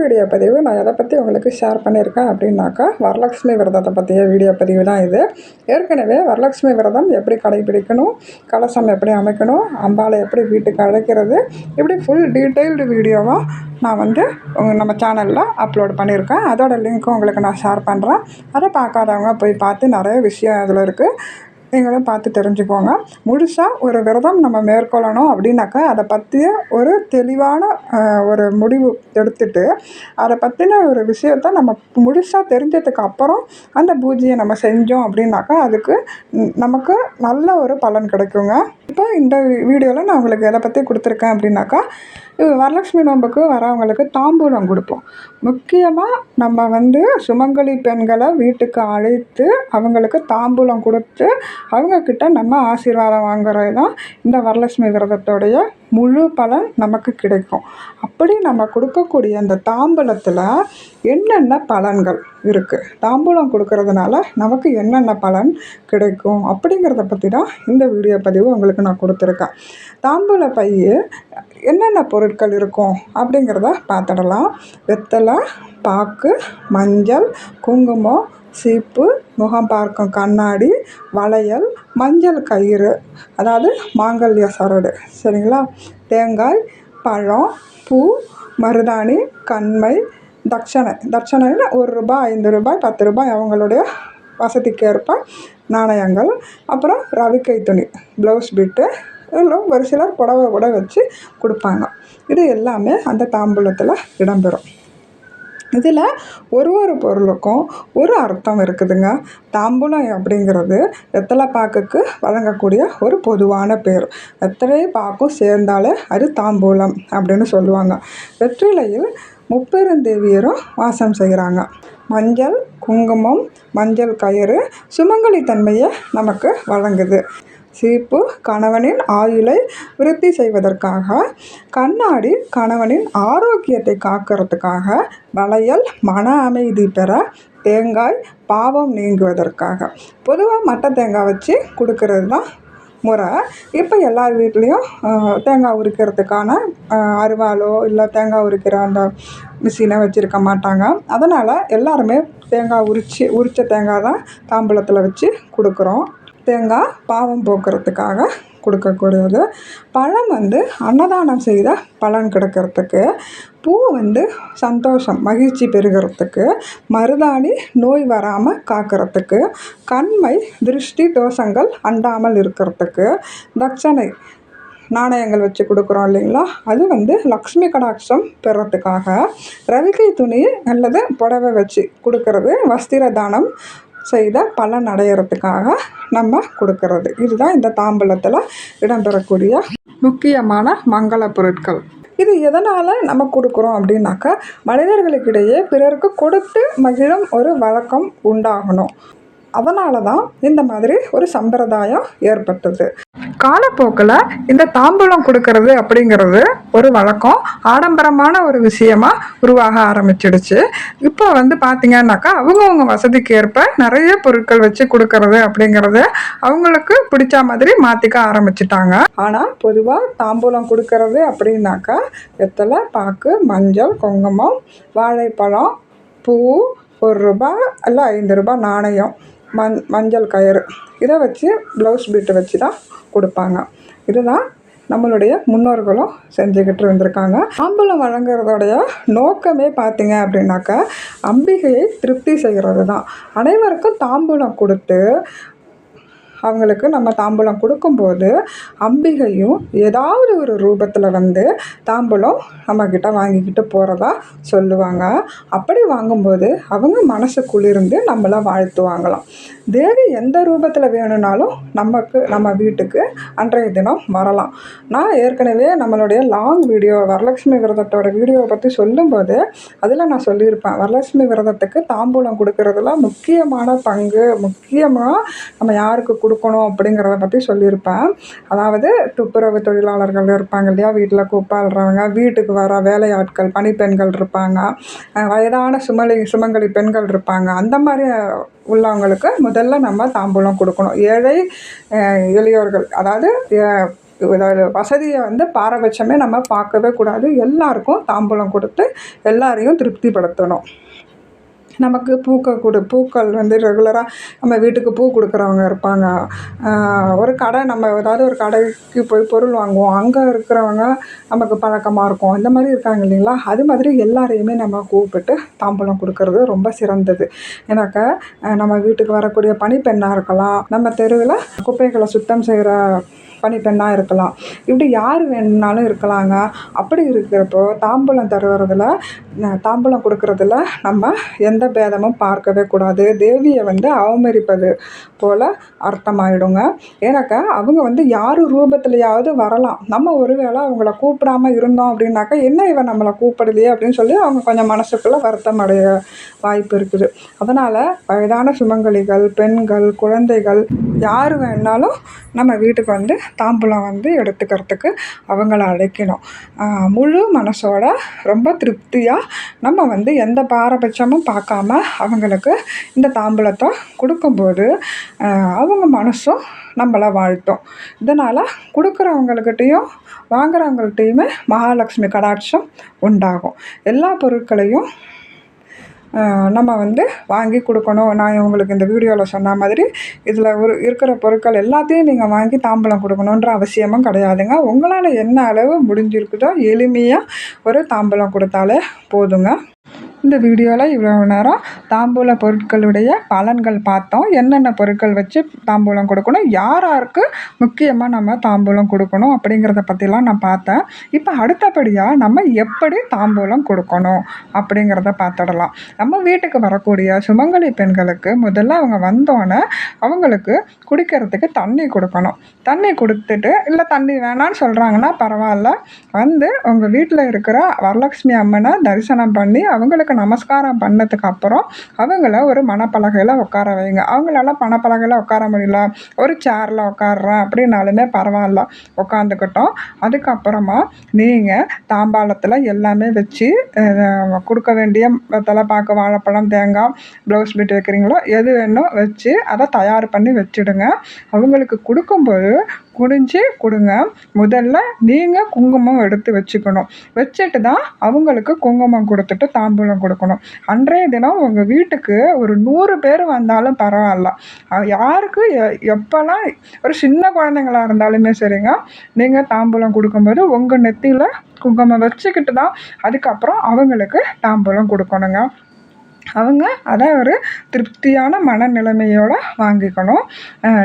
Video பதிவு நான் எதை பற்றி உங்களுக்கு ஷேர் பண்ணியிருக்கேன் அப்படின்னாக்கா வரலட்சுமி விரதத்தை பற்றிய வீடியோ பதிவு தான் இது. ஏற்கனவே வரலட்சுமி விரதம் எப்படி கடைபிடிக்கணும் கலசம் எப்படி அமைக்கணும் அம்பாலை எப்படி வீட்டுக்கு அழைக்கிறது இப்படி ஃபுல் டீட்டெயில்டு வீடியோவாக நான் வந்து நம்ம சேனலில் அப்லோட் பண்ணியிருக்கேன். அதோட லிங்க்கும் உங்களுக்கு நான் ஷேர் பண்ணுறேன் அதை பார்க்காதவங்க போய் பார்த்து நிறைய விஷயம் அதில் இருக்குது நீங்களும் பார்த்து தெரிஞ்சுக்கோங்க. முழுசாக ஒரு விரதம் நம்ம மேற்கொள்ளணும் அப்படின்னாக்கா அதை பற்றிய ஒரு தெளிவான ஒரு முடிவு எடுத்துட்டு அதை பற்றின ஒரு விஷயத்த நம்ம முழுசாக தெரிஞ்சதுக்கு அப்புறம் அந்த பூஜையை நம்ம செஞ்சோம் அப்படின்னாக்கா அதுக்கு நமக்கு நல்ல ஒரு பலன் கிடைக்குங்க. இப்போ இந்த வீடியோவில் நான் உங்களுக்கு எதை பற்றி கொடுத்துருக்கேன் அப்படின்னாக்கா வரலட்சுமி நோம்புக்கு வரவங்களுக்கு தாம்பூலம் கொடுப்போம். முக்கியமாக நம்ம வந்து சுமங்கலி பெண்களை வீட்டுக்கு அழைத்து அவங்களுக்கு தாம்பூலம் கொடுத்து அவங்கக்கிட்ட நம்ம ஆசீர்வாதம் வாங்குறது தான் இந்த வரலட்சுமி விரதத்தோடைய முழு பலன் நமக்கு கிடைக்கும். அப்படி நம்ம கொடுக்கக்கூடிய அந்த தாம்பூலத்தில் என்னென்ன பலன்கள் இருக்குது தாம்பூலம் கொடுக்கறதுனால நமக்கு என்னென்ன பலன் கிடைக்கும்? அப்படிங்கிறத பற்றி தான் இந்த வீடியோ பதிவு உங்களுக்கு நான் கொடுத்துருக்கேன். தாம்பூல பைய என்னென்ன பொருட்கள் இருக்கும்? அப்படிங்கிறத பார்த்துடலாம். வெத்தலை பாக்கு மஞ்சள் குங்குமம் சீப்பு முகம் பார்க்கும் கண்ணாடி வளையல் மஞ்சள் கயிறு அதாவது மாங்கல்ய சரடு. சரிங்களா? தேங்காய் பழம் பூ மருதாணி கண்மை தட்சணை. தட்சணைன்னா ஒரு ரூபாய் ஐந்து ரூபாய் பத்து ரூபாய் அவங்களுடைய வசதிக்கேற்ப நாணயங்கள். அப்புறம் ரவிக்கை துணி ப்ளவுஸ் பிட்டு இல்லை ஒரு சிலர் புடவை கூட வச்சு கொடுப்பாங்க. இது எல்லாமே அந்த தாம்பூலத்தில் இடம்பெறும். இதில் ஒரு ஒரு பொருளுக்கும் ஒரு அர்த்தம் இருக்குதுங்க. தாம்பூலம் அப்படிங்கிறது வெத்தலை பாக்குக்கு வழங்கக்கூடிய ஒரு பொதுவான பேர். வெத்தலை பாக்கும் சேர்ந்தாலே அது தாம்பூலம் அப்படின்னு சொல்லுவாங்க. வெற்றிலையில் முப்பெருந்தேவியரும் வாசம் செய்கிறாங்க. மஞ்சள் குங்குமம் மஞ்சள் கயிறு சுமங்கலி தன்மையை நமக்கு வழங்குது. சீப்பு கணவனின் ஆயுளை விருத்தி செய்வதற்காக கண்ணாடி கணவனின் ஆரோக்கியத்தை காக்கிறதுக்காக வளையல் மன அமைதி பெற தேங்காய் பாவம் நீங்குவதற்காக. பொதுவாக மட்டை தேங்காய் வச்சு கொடுக்கறது தான் முறை. இப்போ எல்லார் வீட்லேயும் தேங்காய் உரிக்கிறதுக்கான அருவாளோ இல்லை தேங்காய் உரிக்கிற அந்த மிஷினை வச்சுருக்க மாட்டாங்க. அதனால் எல்லாருமே தேங்காய் உரித்து உரித்த தேங்காய் தான் தாம்பூலத்தில் வச்சு கொடுக்குறோம். தேங்காய் பாவம் போக்குறதுக்காக கொடுக்கக்கூடியது. பழம் வந்து அன்னதானம் செய்த பலன் கிடைக்கிறதுக்கு பூ வந்து சந்தோஷம் மகிழ்ச்சி பெறுகிறதுக்கு மருதாணி நோய் வராமல் காக்கிறதுக்கு கண்மை திருஷ்டி தோஷங்கள் அண்டாமல் இருக்கிறதுக்கு தட்சணை நாணயங்கள் வச்சு கொடுக்குறோம் இல்லைங்களா? அது வந்து லக்ஷ்மி கடாட்சம் பெறத்துக்காக ரவிக்கை துணி அல்லது புடவை வச்சு கொடுக்கறது வஸ்திர தானம் செய்த பலன் அடையிறதுக்காக நம்ம கொடுக்கறது. இதுதான் இந்த தாம்பூலத்தில் இடம்பெறக்கூடிய முக்கியமான மங்கள பொருட்கள். இது எதனால் நம்ம கொடுக்குறோம் அப்படின்னாக்கா மனிதர்களுக்கிடையே பிறருக்கு கொடுத்து மகிழும் ஒரு வழக்கம் உண்டாகணும். அதனால தான் இந்த மாதிரி ஒரு சம்பிரதாயம் ஏற்பட்டது. காலப்போக்கில் இந்த தாம்பூலம் கொடுக்கறது அப்படிங்கிறது ஒரு வழக்கம். ஆடம்பரமான ஒரு விஷயமா உருவாக ஆரம்பிச்சிடுச்சு. இப்போ வந்து பார்த்தீங்கன்னாக்கா அவங்கவுங்க வசதிக்கு ஏற்ப நிறைய பொருட்கள் வச்சு கொடுக்கறது அப்படிங்கிறது அவங்களுக்கு பிடிச்ச மாதிரி மாற்றிக்க ஆரம்பிச்சிட்டாங்க. ஆனால் பொதுவாக தாம்பூலம் கொடுக்கறது அப்படின்னாக்கா வெத்தலை பாக்கு மஞ்சள் குங்குமம் வாழைப்பழம் பூ ஒரு ரூபா இல்லை ஐந்து ரூபாய் நாணயம் மஞ் மஞ்சள் கயிறு. இதை வச்சு ப்ளவுஸ் பீட்டை வச்சு தான் கொடுப்பாங்க. இதுதான் நம்மளுடைய முன்னோர்களும் செஞ்சுக்கிட்டு இருந்திருக்காங்க. ஆம்பளம் வழங்குறதோடைய நோக்கமே பார்த்தீங்க அப்படின்னாக்கா அம்பிகையை திருப்தி செய்கிறது தான் அனைவருக்கும் தாம்பூலம் கொடுத்து அவங்களுக்கு நம்ம தாம்பூலம் கொடுக்கும்போது அம்பிகையும் ஏதாவது ஒரு ரூபத்தில் வந்து தாம்பூலம் நம்மக்கிட்ட வாங்கிக்கிட்டு போகிறதா சொல்லுவாங்க. அப்படி வாங்கும்போது அவங்க மனசு குளிர்ந்து நம்மளை வாழ்த்துவாங்களாம். தேவி எந்த ரூபத்தில் வேணும்னாலும் நமக்கு நம்ம வீட்டுக்கு அன்றைய தினம் வரலாம். நான் ஏற்கனவே நம்மளுடைய லாங் வீடியோ வரலட்சுமி விரதத்தோட வீடியோவை பற்றி சொல்லும்போது அதில் நான் சொல்லியிருப்பேன். வரலட்சுமி விரதத்துக்கு தாம்பூலம் கொடுக்கறதுல முக்கியமான பங்கு முக்கியமாக நம்ம யாருக்கு கொடுக்கணும் அப்படிங்கிறத பற்றி சொல்லியிருப்பேன். அதாவது துப்புரவு தொழிலாளர்கள் இருப்பாங்க இல்லையா? வீட்டில் கூப்பாடுறவங்க வீட்டுக்கு வர வேலையாட்கள் பணிப்பெண்கள் இருப்பாங்க. வயதான சுமலி சுமங்கலி பெண்கள் இருப்பாங்க. அந்த மாதிரி உள்ளவங்களுக்கு முதல்ல நம்ம தாம்பூலம் கொடுக்கணும். ஏழை எளியோர்கள் அதாவது அஹ் அதாவது வசதியை வந்து பாரபட்சமே நம்ம பார்க்கவே கூடாது. எல்லாருக்கும் தாம்பூலம் கொடுத்து எல்லாரையும் திருப்திப்படுத்தணும். நமக்கு பூக்கள் கொடு பூக்கள் வந்து ரெகுலராக நம்ம வீட்டுக்கு பூ கொடுக்குறவங்க இருப்பாங்க. ஒரு கடை நம்ம ஏதாவது ஒரு கடைக்கு போய் பொருள் வாங்குவோம். அங்கே இருக்கிறவங்க நமக்கு பழக்கமாக இருக்கும். இந்த மாதிரி இருக்காங்க இல்லைங்களா? அது மாதிரி எல்லாரையுமே நம்ம கூப்பிட்டு தாம்பூலம் கொடுக்கறது ரொம்ப சிறந்தது. ஏன்னாக்கா நம்ம வீட்டுக்கு வரக்கூடிய பனிப்பெண்ணாக இருக்கலாம். நம்ம தெருவில் குப்பைகளை சுத்தம் செய்கிற பணிப்பெண்ணாக இருக்கலாம். இப்படி யார் வேணும்னாலும் இருக்கலாங்க. அப்படி இருக்கிறப்போ தாம்பூலம் தருவதில் தாம்பூலம் கொடுக்கறதுல நம்ம எந்த பேதமும் பார்க்கவே கூடாது. தேவியை வந்து அவமதிப்பது போல் அர்த்தமாயிடுங்க. ஏன்னாக்கா அவங்க வந்து யார் ரூபத்துலையாவது வரலாம். நம்ம ஒருவேளை அவங்கள கூப்பிடாம இருந்தோம் அப்படின்னாக்கா என்ன இவன் நம்மளை கூப்பிடலையே அப்படின்னு சொல்லி அவங்க கொஞ்சம் மனசுக்குள்ளே வருத்தம் அடைய வாய்ப்பு இருக்குது. அதனால் வயதான சுமங்கலிகள் பெண்கள் குழந்தைகள் யார் வேணாலும் நம்ம வீட்டுக்கு வந்து தாம்பூலம் வந்து எடுத்துக்கிறதுக்கு அவங்கள அழைக்கணும். முழு மனசோட ரொம்ப திருப்தியாக நம்ம வந்து எந்த பாரபட்சமும் பார்க்காம அவங்களுக்கு இந்த தாம்பூலத்தை கொடுக்கும்போது அவங்க மனசும் நம்மளை வாழ்த்தும். இதனால் கொடுக்குறவங்கக்கிட்டேயும் வாங்குறவங்கள்ட்டையுமே மகாலட்சுமி கடாட்சம் உண்டாகும். எல்லா பொருட்களையும் நம்ம வந்து வாங்கி கொடுக்கணும். நான் உங்களுக்கு இந்த வீடியோவில் சொன்ன மாதிரி இதில் ஒரு இருக்கிற பொருட்கள் எல்லாத்தையும் நீங்கள் வாங்கி தாம்பலம் கொடுக்கணுன்ற அவசியமும் கிடையாதுங்க. உங்களால் என்ன அளவு முடிஞ்சிருக்குதோ எளிமையாக ஒரு தாம்பலம் கொடுத்தாலே போதுங்க. இந்த வீடியோவில் இவ்வளோ நேரம் தாம்பூல பொருட்களுடைய பலன்கள் பார்த்தோம். என்னென்ன பொருட்கள் வச்சு தாம்பூலம் கொடுக்கணும்? யார் யாருக்கு முக்கியமாக நம்ம தாம்பூலம் கொடுக்கணும் அப்படிங்கிறத பற்றிலாம் நான் பார்த்தேன். இப்போ அடுத்தபடியாக நம்ம எப்படி தாம்பூலம் கொடுக்கணும் அப்படிங்கிறத பார்த்துடலாம். நம்ம வீட்டுக்கு வரக்கூடிய சுமங்கலி பெண்களுக்கு முதல்ல அவங்க வந்தோடனே அவங்களுக்கு குடிக்கிறதுக்கு தண்ணி கொடுக்கணும். தண்ணி கொடுத்துட்டு இல்லை தண்ணி வேணான்னு சொல்கிறாங்கன்னா பரவாயில்ல. வந்து உங்கள் வீட்டில் இருக்கிற வரலட்சுமி அம்மனை தரிசனம் பண்ணி அவங்களுக்கு நமஸ்காரம் பண்ணதுக்கு அப்புறம் அவங்கள ஒரு மணப்பலகையில் உட்கார வைங்க. அவங்களால மணப்பலகையில் உட்கார முடியல. ஒரு சேரில் உட்காடுறேன் அப்படின்னாலுமே பரவாயில்ல. உட்காந்துக்கிட்டோம் அதுக்கப்புறமா நீங்கள் தாம்பாளத்தில் எல்லாமே வச்சு கொடுக்க வேண்டிய தலைப்பாக்கு வாழைப்பழம் தேங்காய் ப்ளவுஸ் பீட் வைக்கிறீங்களோ எது வேணும் வச்சு அதை தயார் பண்ணி வச்சுடுங்க. அவங்களுக்கு கொடுக்கும்போது குனிஞ்சு கொடுங்க. முதல்ல நீங்கள் குங்குமம் எடுத்து வச்சுக்கணும். வச்சுட்டு தான் அவங்களுக்கு குங்குமம் கொடுத்துட்டு தாம்பூலம் கொடுக்கணும். அன்றைய தினம் உங்கள் வீட்டுக்கு ஒரு நூறு பேர் வந்தாலும் பரவாயில்ல. யாருக்கு எ- எப்போல்லாம் ஒரு சின்ன குழந்தைங்களா இருந்தாலுமே சரிங்க. நீங்கள் தாம்பூலம் கொடுக்கும்போது உங்கள் நெத்தியில் குங்குமம் வச்சுக்கிட்டு தான் அதுக்கப்புறம் அவங்களுக்கு தாம்பூலம் கொடுக்கணுங்க. அவங்க அதை ஒரு திருப்தியான மனநிலைமையோட வாங்கிக்கணும்.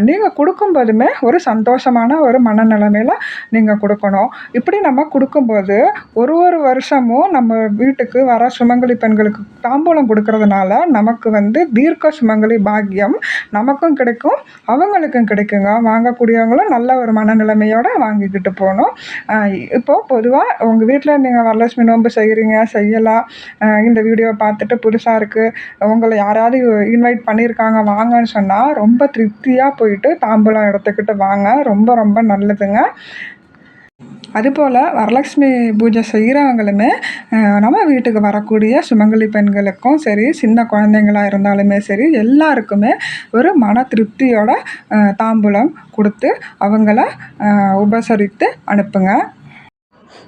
நீங்கள் கொடுக்கும்போதுமே ஒரு சந்தோஷமான ஒரு மனநிலைமையில் நீங்கள் கொடுக்கணும். இப்படி நம்ம கொடுக்கும்போது ஒரு ஒரு வருஷமும் நம்ம வீட்டுக்கு வர சுமங்கலி பெண்களுக்கு தாம்பூலம் கொடுக்கறதுனால நமக்கு வந்து தீர்க்க சுமங்கலி பாக்கியம் நமக்கும் கிடைக்கும் அவங்களுக்கும் கிடைக்குங்க. வாங்கக்கூடியவங்களும் நல்ல ஒரு மனநிலைமையோடு வாங்கிக்கிட்டு போகணும். இப்போது பொதுவாக உங்கள் வீட்டில் நீங்கள் வரலட்சுமி நோன்பு செய்கிறீங்க செய்யலாம். இந்த வீடியோ பார்த்துட்டு புதுசாக இருக்குது உங்களை யாராவது இன்வைட் பண்ணியிருக்காங்க வாங்கன்னு சொன்னால் ரொம்ப திருப்தியாக போயிட்டு தாம்பூலம் எடுத்துக்கிட்டு வாங்க. ரொம்ப ரொம்ப நல்லதுங்க. அதுபோல் வரலட்சுமி பூஜை செய்கிறவங்களுமே நம்ம வீட்டுக்கு வரக்கூடிய சுமங்கலி பெண்களுக்கும் சரி சின்ன குழந்தைங்களா இருந்தாலுமே சரி எல்லாருக்குமே ஒரு மன திருப்தியோட தாம்பூலம் கொடுத்து அவங்கள உபசரித்து அனுப்புங்க.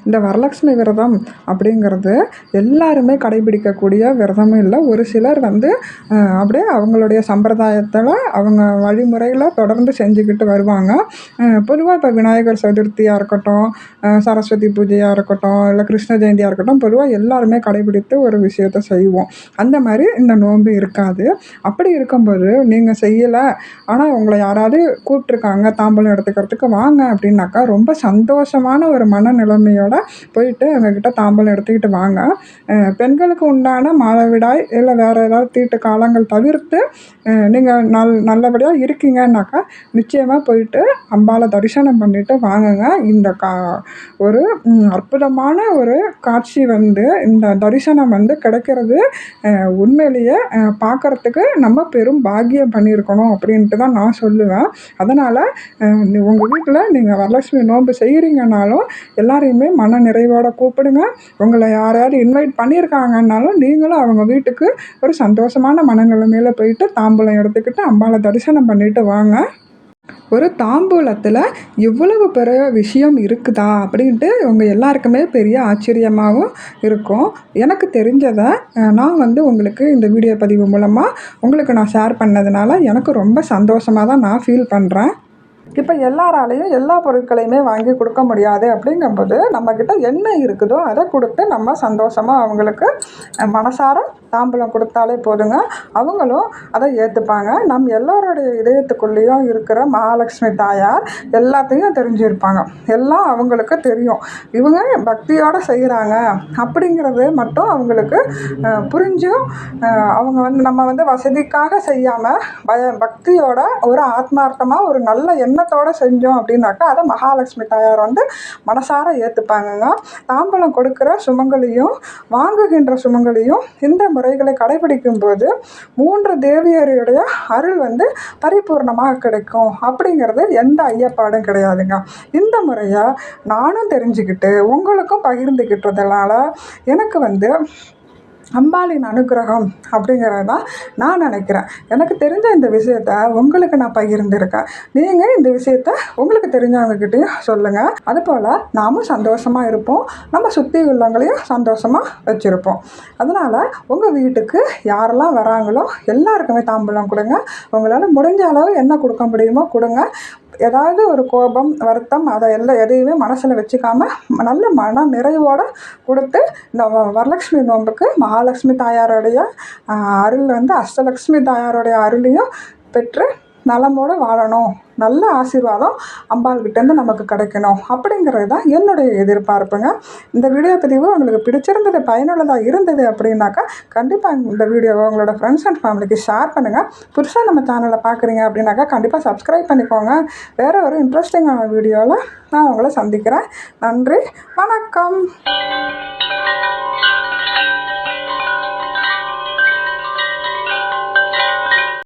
இந்த வரலட்சுமி விரதம் அப்படிங்கிறது எல்லாருமே கடைபிடிக்கக்கூடிய விரதமும் இல்லை. ஒரு சிலர் வந்து அப்படியே அவங்களுடைய சம்பிரதாயத்தில் அவங்க வழிமுறையில் தொடர்ந்து செஞ்சுக்கிட்டு வருவாங்க. பொதுவாக இப்போ விநாயகர் சதுர்த்தியாக இருக்கட்டும் சரஸ்வதி பூஜையாக இருக்கட்டும் இல்லை கிருஷ்ண ஜெயந்தியாக இருக்கட்டும் பொதுவாக எல்லாருமே கடைபிடித்து ஒரு விஷயத்த செய்வோம். அந்த மாதிரி இந்த நோன்பு இருக்காது. அப்படி இருக்கும்போது நீங்கள் செய்யலை ஆனால் உங்களை யாராவது கூப்பிட்ருக்காங்க தாம்பூலம் எடுத்துக்கிறதுக்கு வாங்க அப்படின்னாக்கா ரொம்ப சந்தோஷமான ஒரு மனநிலைமையோட போயிட்டு எங்ககிட்ட தாம்பலம் எடுத்துக்கிட்டு வாங்க. பெண்களுக்கு உண்டான மாதவிடாய் இல்லை வேறு ஏதாவது தீட்டு காலங்கள் தவிர்த்து நீங்கள் நல் நல்லபடியாக இருக்கீங்கன்னாக்கா நிச்சயமாக போயிட்டு அம்பாவை தரிசனம் பண்ணிவிட்டு வாங்குங்க. இந்த கா ஒரு அற்புதமான ஒரு காட்சி வந்து இந்த தரிசனம் வந்து கிடைக்கிறது. உண்மையிலேயே பார்க்குறதுக்கு நம்ம பெரும் பாக்கியம் பண்ணியிருக்கணும் அப்படின்ட்டு தான் நான் சொல்லுவேன். அதனால் உங்கள் வீட்டில் நீங்கள் வரலட்சுமி நோன்பு செய்கிறீங்கனாலும் எல்லாரையுமே மன நிறைவோட கூப்பிடுங்க. உங்களை யாரையாவது இன்வைட் பண்ணியிருக்காங்கன்னாலும் நீங்களும் அவங்க வீட்டுக்கு ஒரு சந்தோஷமான மனநிலைமையில் போயிட்டு தாம்பூலம் எடுத்துக்கிட்டு அம்பாவை தரிசனம் பண்ணிவிட்டு வாங்க. ஒரு தாம்பூலத்தில் இவ்வளவு பெரிய விஷயம் இருக்குதா அப்படின்ட்டு உங்கள் எல்லாருக்குமே பெரிய ஆச்சரியமாகவும் இருக்கும். எனக்கு தெரிஞ்சதை நான் வந்து உங்களுக்கு இந்த வீடியோ பதிவு மூலமாக உங்களுக்கு நான் ஷேர் பண்ணதுனால எனக்கு ரொம்ப சந்தோஷமாக தான் நான் ஃபீல் பண்ணுறேன் இப்போ எல்லாராலையும் எல்லா பொருட்களையுமே வாங்கி கொடுக்க முடியாது அப்படிங்கும்போது நம்மக்கிட்ட என்ன இருக்குதோ அதை கொடுத்து நம்ம சந்தோஷமாக அவங்களுக்கு மனசார தாம்பூலம் கொடுத்தாலே போதுங்க. அவங்களும் அதை ஏற்றுப்பாங்க நம் எல்லோருடைய இதயத்துக்குள்ளேயும் இருக்கிற மகாலட்சுமி தாயார் எல்லாத்தையும் தெரிஞ்சிருப்பாங்க. எல்லாம் அவங்களுக்கு தெரியும். இவங்க பக்தியோடு செய்கிறாங்க அப்படிங்கிறது மட்டும் அவங்களுக்கு புரிஞ்சும். அவங்க வந்து நம்ம வந்து வசதிக்காக செய்யாமல் பய பக்தியோட ஒரு ஆத்மார்த்தமாக ஒரு நல்ல எண்ணம் எண்ணத்தோடு செஞ்சோம் அப்படின்னாக்கா அதை மகாலட்சுமி தாயார் வந்து மனசார ஏற்றுப்பாங்கங்க தாம்பலம் கொடுக்குற சுமங்களையும் வாங்குகின்ற சுமங்களையும் இந்த முறைகளை கடைபிடிக்கும் போது மூன்று தேவியருடைய அருள் வந்து பரிபூர்ணமாக கிடைக்கும். அப்படிங்கிறது எந்த ஐயப்பாடும் கிடையாதுங்க. இந்த முறையை நானும் தெரிஞ்சுக்கிட்டு உங்களுக்கும் பகிர்ந்துக்கிட்டதுனால எனக்கு வந்து அம்பாளின் அனுகிரகம் அப்படிங்கிறது தான் நான் நினைக்கிறேன். எனக்கு தெரிஞ்ச இந்த விஷயத்த உங்களுக்கு நான் பகிர்ந்துருக்கேன். நீங்கள் இந்த விஷயத்த உங்களுக்கு தெரிஞ்சவங்கக்கிட்டையும் சொல்லுங்கள் அதுபோல் நாமும் சந்தோஷமாக இருப்போம். நம்ம சுற்றி உள்ளவங்களையும் சந்தோஷமாக வச்சுருப்போம். அதனால் உங்கள் வீட்டுக்கு யாரெல்லாம் வராங்களோ எல்லாருக்குமே தாம்பூலம் கொடுங்க. உங்களால் முடிஞ்ச அளவு என்ன கொடுக்க முடியுமோ கொடுங்க. ஏதாவது ஒரு கோபம் வருத்தம் அதை எல்லாம் எதையுமே மனசில் வச்சுக்காம நல்ல மன நிறைவோடு கொடுத்து இந்த வரலட்சுமி நோன்புக்கு மகாலட்சுமி தாயாரோடைய அருள் வந்து அஷ்டலக்ஷ்மி தாயாரோடைய அருளையும் பெற்று நலமோடு வாழணும். நல்ல ஆசீர்வாதம் அம்பாள்கிட்டேருந்து நமக்கு கிடைக்கணும். அப்படிங்கிறது தான் என்னுடைய எதிர்பார்ப்புங்க. இந்த வீடியோ பதிவு உங்களுக்கு பிடிச்சிருந்தது பயனுள்ளதாக இருந்தது அப்படின்னாக்கா கண்டிப்பாக இந்த வீடியோவை உங்களோட ஃப்ரெண்ட்ஸ் அண்ட் ஃபேமிலிக்கு ஷேர் பண்ணுங்கள் புதுசாக நம்ம சேனலில் பார்க்குறீங்க அப்படின்னாக்கா கண்டிப்பாக சப்ஸ்கிரைப் பண்ணிக்கோங்க. வேறு ஒரு இன்ட்ரெஸ்டிங்கான வீடியோவில் நான் உங்களை சந்திக்கிறேன். நன்றி வணக்கம்.